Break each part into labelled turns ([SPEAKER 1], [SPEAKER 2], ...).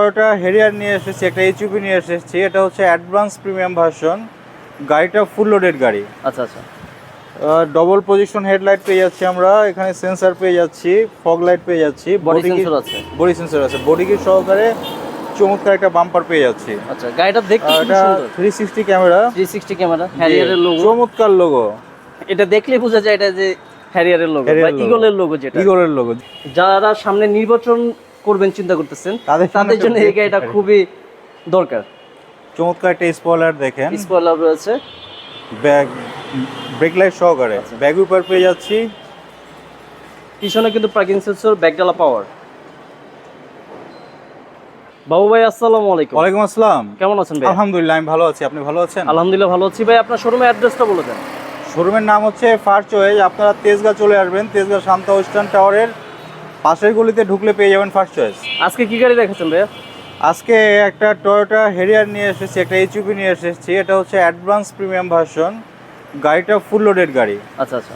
[SPEAKER 1] Toyota Harrier নিয়ে এসেছি একটা এইচইউপি নিয়ে এসেছি এটা হচ্ছে অ্যাডভান্স প্রিমিয়াম ভার্সন গাড়িটা ফুল লোডেড গাড়ি।
[SPEAKER 2] আচ্ছা আচ্ছা।
[SPEAKER 1] ডবল পজিশন হেডলাইট পেয়ে যাচ্ছি আমরা এখানে সেন্সার পেয়ে যাচ্ছি ফগ লাইট পেয়ে যাচ্ছি
[SPEAKER 2] বডি সেন্সর আছে।
[SPEAKER 1] বডি সেন্সর আছে বডি কিট সহকারে চমৎকার একটা বাম্পার পেয়ে যাচ্ছি।
[SPEAKER 2] আচ্ছা গাড়িটা দেখতে
[SPEAKER 1] এটা
[SPEAKER 2] সুন্দর।
[SPEAKER 1] থ্রি সিক্সটি ক্যামেরা
[SPEAKER 2] 360 ক্যামেরা হ্যারিয়ারের লোগো
[SPEAKER 1] চমৎকার লোগো
[SPEAKER 2] এটা দেখলে বোঝা যায় এটা যে হ্যারিয়ারের লোগো বা ইগলের লোগো যেটা।
[SPEAKER 1] ইগলের লোগো
[SPEAKER 2] যারা সামনে নির্বাচন করবেন চিন্তা করতেছেন।
[SPEAKER 1] তাদের জন্য
[SPEAKER 2] এই গাড়িটা খুবই দরকার।
[SPEAKER 1] চমৎকার একটা স্পয়লার দেখেন।
[SPEAKER 2] স্পয়লার রয়েছে।
[SPEAKER 1] ব্যাগ ব্রেক লাইট সহকারে।
[SPEAKER 2] আচ্ছা।
[SPEAKER 1] ব্যাগ উপর পেয়ে যাচ্ছি।
[SPEAKER 2] পিছনে কিন্তু পার্কিং সেন্সর ব্যাকডালা পাওয়ার বাবু ভাই আসসালামু আলাইকুম।
[SPEAKER 1] ওয়ালাইকুম আসসালাম।
[SPEAKER 2] কেমন আছেন ভাই
[SPEAKER 1] আলহামদুলিল্লাহ আমি ভালো আছি। আপনি ভালো আছেন?
[SPEAKER 2] আলহামদুলিল্লাহ ভালো আছি ভাই আপনার শোরুমের অ্যাড্রেসটা বলে দেন।
[SPEAKER 1] শোরুমের নাম হচ্ছে ফার চয়েস আপনারা তেজগাঁ চলে আসবেন। তেজগাঁ শান্তা ওয়েস্টার্ন টাওয়ারের পাশের গলিতে ঢুকলে পেয়ে যাবেন ফার্স্ট চয়েস
[SPEAKER 2] আজকে কি গাড়ি রেখেছেন ভাইয়া?
[SPEAKER 1] আজকে একটা টয়োটা হেরিয়ার নিয়ে এসেছি একটা এইচইউপি নিয়ে এসেছি এটা হচ্ছে অ্যাডভান্স প্রিমিয়াম ভার্সন গাড়িটা ফুল লোডেড গাড়ি।
[SPEAKER 2] আচ্ছা আচ্ছা।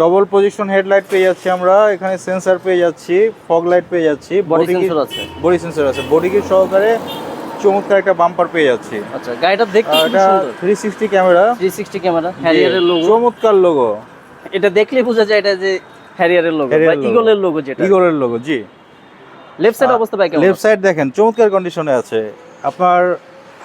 [SPEAKER 1] ডবল পজিশন হেডলাইট পেয়ে যাচ্ছি আমরা এখানে সেন্সার পেয়ে যাচ্ছি ফগ লাইট পেয়ে যাচ্ছি
[SPEAKER 2] বডি সেন্সর আছে।
[SPEAKER 1] বডি সেন্সর আছে। বডি কিট সহকারে চমৎকার একটা বাম্পার পেয়ে যাচ্ছি।
[SPEAKER 2] আচ্ছা গাড়িটা দেখতে
[SPEAKER 1] এটা
[SPEAKER 2] সুন্দর।
[SPEAKER 1] থ্রি সিক্সটি ক্যামেরা
[SPEAKER 2] 360 ক্যামেরা হ্যারিয়ারের লোগো
[SPEAKER 1] চমৎকার লোগো
[SPEAKER 2] এটা দেখলে বোঝা যায় এটা যে হ্যারিয়ারের লোগো বা ইগলের লোগো যেটা।
[SPEAKER 1] ইগলের লোগো জি।
[SPEAKER 2] লেফট সাইড অবস্থা ভাই কেমন?
[SPEAKER 1] লেফট সাইড দেখেন চমৎকার কন্ডিশনে আছে। আপনার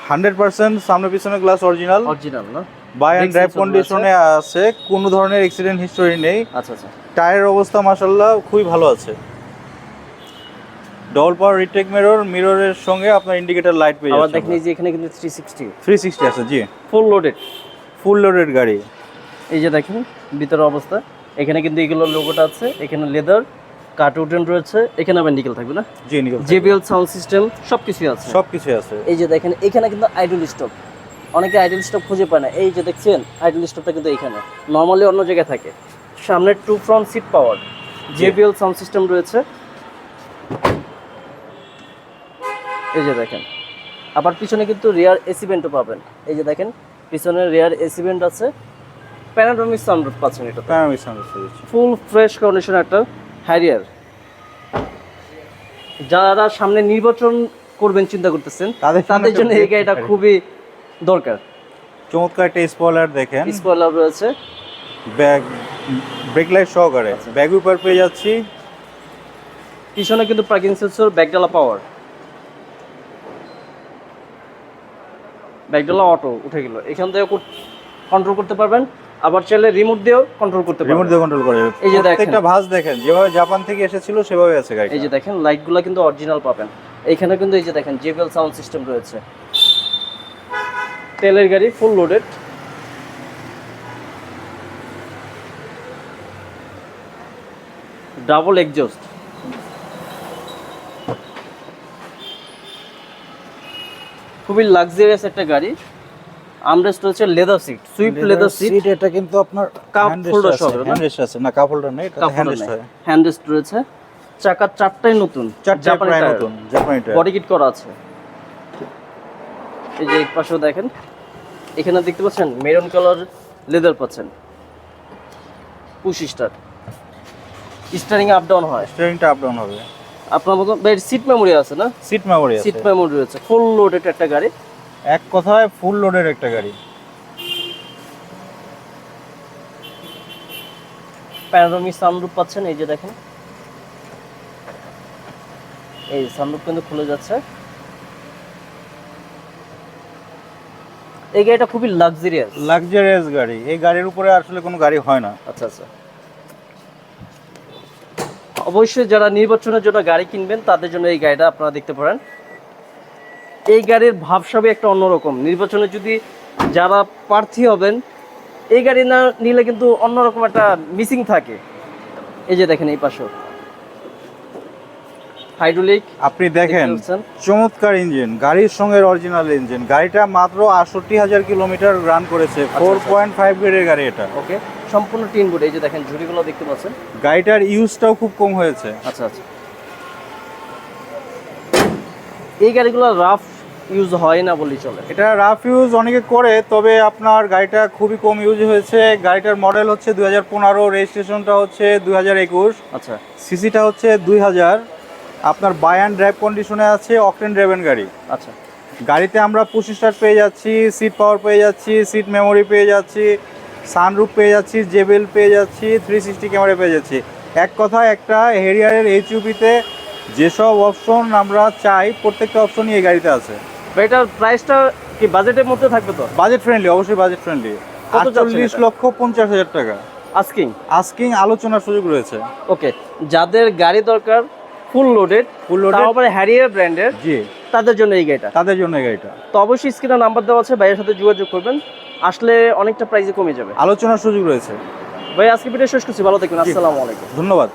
[SPEAKER 1] হান্ড্রেড পার্সেন্ট সামনে পিছনে গ্লাস অরিজিনাল
[SPEAKER 2] অরিজিনাল না?
[SPEAKER 1] বাই অ্যান্ড ড্রাইভ কন্ডিশনে আছে। কোনো ধরনের অ্যাক্সিডেন্ট হিস্টোরি নেই।
[SPEAKER 2] আচ্ছা আচ্ছা।
[SPEAKER 1] টায়ারের অবস্থা মাসাল্লাহ খুবই ভালো আছে। ডবল পাওয়ার রিটেক মিরর মিররের সঙ্গে আপনার ইন্ডিকেটর লাইট পেয়ে
[SPEAKER 2] আবার
[SPEAKER 1] যাচ্ছে
[SPEAKER 2] দেখেন এই যে এখানে কিন্তু 360
[SPEAKER 1] থ্রি সিক্সটি আছে জি।
[SPEAKER 2] ফুল লোডেড
[SPEAKER 1] ফুল লোডেড গাড়ি।
[SPEAKER 2] এই যে দেখেন ভিতরের অবস্থা। এখানে কিন্তু এগুলোর লোগোটা আছে এখানে লেদার কার্টুটেন রয়েছে এখানে আবার নিকেল থাকবে না?
[SPEAKER 1] জি নিকল
[SPEAKER 2] জেবিএল সাউন্ড সিস্টেম সব কিছুই আছে।
[SPEAKER 1] সব কিছু আছে।
[SPEAKER 2] এই যে দেখেন এখানে কিন্তু আইডল স্টপ অনেকে আইডল স্টপ খুঁজে পায় না। এই যে দেখছেন আইডল স্টপটা কিন্তু এখানে। নর্মালি অন্য জায়গায় থাকে। সামনে two front seat power JBL sound system রয়েছে। এই যে দেখেন আবার পিছনে কিন্তু রেয়ার এসি ভেন্টও পাবেন। এই যে দেখেন পিছনে রেয়ার এসি ভেন্ট আছে। প্যানাডোমিক সাউন্ড পাচ্ছেন এটা
[SPEAKER 1] প্যারামিক সাউন্ড দিচ্ছি
[SPEAKER 2] ফুল ফ্রেশ কন্ডিশন একটা হ্যারিয়ার। যারা সামনে নির্বাচন করবেন চিন্তা করতেছেন
[SPEAKER 1] তাদের
[SPEAKER 2] তাদের জন্য এই গাড়িটা খুবই দরকার।
[SPEAKER 1] চমৎকার একটা স্পয়লার দেখেন।
[SPEAKER 2] স্পয়লার রয়েছে।
[SPEAKER 1] ব্যাগ ব্রেক লাইট সহকারে।
[SPEAKER 2] আচ্ছা।
[SPEAKER 1] ব্যাগ উপর পেয়ে যাচ্ছি।
[SPEAKER 2] পিছনে কিন্তু পার্কিং সেন্সর ব্যাকডালা পাওয়ার ব্যাকডালা অটো উঠে গেল। এখান থেকে কন্ট্রোল করতে পারবেন। আবার চাইলে রিমোট দিয়েও কন্ট্রোল করতে
[SPEAKER 1] রিমোট দিয়ে কন্ট্রোল করে
[SPEAKER 2] এই যে দেখেন।
[SPEAKER 1] প্রত্যেকটা ভাঁজ দেখেন যেভাবে জাপান থেকে এসেছিল সেভাবে আছে গাড়ি
[SPEAKER 2] এই যে দেখেন লাইটগুলো কিন্তু অরিজিনাল পাবেন। এখানে কিন্তু এই যে দেখেন জেবিএল সাউন্ড সিস্টেম রয়েছে। তেলের গাড়ি ফুল লোডেড ডাবল এক্সজস্ট খুবই লাক্সারিয়াস একটা গাড়ি। আমরেস্ট রয়েছে leather seat swift leather seat
[SPEAKER 1] এটা কিন্তু আপনার
[SPEAKER 2] কাপ
[SPEAKER 1] rest
[SPEAKER 2] সহ
[SPEAKER 1] আছে
[SPEAKER 2] না?
[SPEAKER 1] হ্যান্ড রেস্ট আছে। না কাপ হোল্ডার নেই এটা হ্যান্ড রেস্ট হয়।
[SPEAKER 2] হ্যান্ডরেস্ট রয়েছে। চাকার চারটাই নতুন
[SPEAKER 1] চারটে প্রায় নতুন জাপানি টায়ার
[SPEAKER 2] বডি কিট করা আছে। এই যে এক পাশেও দেখেন এখানে দেখতে পাচ্ছেন মেরুন কালার লেদার পাচ্ছেন। Push start steering up down হয়।
[SPEAKER 1] স্টিয়ারিংটা আপ ডাউন হবে।
[SPEAKER 2] আপনার মতো সিট মেমোরি আছে না?
[SPEAKER 1] সিট মেমোরি
[SPEAKER 2] সিট মেমোরি রয়েছে ফুল লোডেড একটা গাড়ি।
[SPEAKER 1] এক কথায় ফুল লোডের একটা গাড়ি।
[SPEAKER 2] প্যানোরামিক সানরুফ পাচ্ছেন এই যে দেখেন। এই সানরুফ কিন্তু খুলে যাচ্ছে। এই গাড়িটা খুবই লাক্সারিয়াস
[SPEAKER 1] লাক্সারিয়াস গাড়ি। এই গাড়ির উপরে আসলে কোনো গাড়ি হয় না।
[SPEAKER 2] আচ্ছা আচ্ছা। অবশ্যই যারা নির্বাচনের জন্য গাড়ি কিনবেন তাদের জন্য এই গাড়িটা আপনারা দেখতে পারেন। এই গাড়ির ভাবসাবে একটা অন্যরকম। নির্বাচনে যদি যারা প্রার্থী হবেন এই গাড়ি না নিলে কিন্তু অন্যরকম একটা মিসিং থাকে। এই যে দেখেন এই পাশেও। হাইড্রোলিক
[SPEAKER 1] আপনি দেখেন চমৎকার ইঞ্জিন গাড়ির সঙ্গে অরিজিনাল ইঞ্জিন। গাড়িটা মাত্র আটষট্টি হাজার কিলোমিটার রান করেছে ফোর। পয়েন্ট ফাইভ গ্রেডের গাড়ি এটা।
[SPEAKER 2] ওকে সম্পূর্ণ টিন বোর্ড এই যে দেখেন ঝুড়িগুলো দেখতে পাচ্ছেন।
[SPEAKER 1] গাড়িটার ইউজটাও খুব কম হয়েছে।
[SPEAKER 2] আচ্ছা আচ্ছা। এই গাড়িগুলো রাফ ইউজ হয় না বলি চলে।
[SPEAKER 1] এটা রাফ ইউজ অনেকে করে তবে আপনার গাড়িটা খুবই কম ইউজ হয়েছে। গাড়িটার মডেল হচ্ছে দুই হাজার পনেরো রেজিস্ট্রেশনটা হচ্ছে দুই হাজার একুশ।
[SPEAKER 2] আচ্ছা।
[SPEAKER 1] সিসিটা হচ্ছে দুই হাজার। আপনার বাই অ্যান্ড ড্রাইভ কন্ডিশনে আছে অকটেন ড্রাইভেন গাড়ি।
[SPEAKER 2] আচ্ছা।
[SPEAKER 1] গাড়িতে আমরা পুশ স্টার্ট পেয়ে যাচ্ছি সিট পাওয়ার পেয়ে যাচ্ছি সিট মেমোরি পেয়ে যাচ্ছি সানরুফ পেয়ে যাচ্ছি জেবেল পেয়ে যাচ্ছি থ্রি সিক্সটি ক্যামেরা পেয়ে যাচ্ছি। এক কথায় একটা হেরিয়ারের এইচ এইচইউপিতে যেসব অপশন আমরা চাই প্রত্যেকটা অপশনই এই গাড়িতে আছে।
[SPEAKER 2] এটার প্রাইসটা কি বাজেটের মধ্যে থাকবে তো?
[SPEAKER 1] বাজেট ফ্রেন্ডলি অবশ্যই বাজেট ফ্রেন্ডলি আটচল্লিশ লক্ষ পঞ্চাশ হাজার টাকা।
[SPEAKER 2] আস্কিং
[SPEAKER 1] আস্কিং আলোচনার সুযোগ রয়েছে।
[SPEAKER 2] ওকে যাদের গাড়ি দরকার ফুল লোডেড
[SPEAKER 1] ফুল লোডেড
[SPEAKER 2] আবার হ্যারিয়ার ব্র্যান্ডের
[SPEAKER 1] জি।
[SPEAKER 2] তাদের জন্য এই গাড়িটা।
[SPEAKER 1] তাদের জন্য এই গাড়িটা।
[SPEAKER 2] তো অবশ্যই স্ক্রিনে নাম্বার দেওয়া আছে ভাইয়ের সাথে যোগাযোগ করবেন। আসলে অনেকটা প্রাইসে কমে যাবে।
[SPEAKER 1] আলোচনার সুযোগ রয়েছে।
[SPEAKER 2] ভাই আজকে ভিডিও শেষ করছি ভালো থাকবেন। আসসালামু আলাইকুম।
[SPEAKER 1] ধন্যবাদ।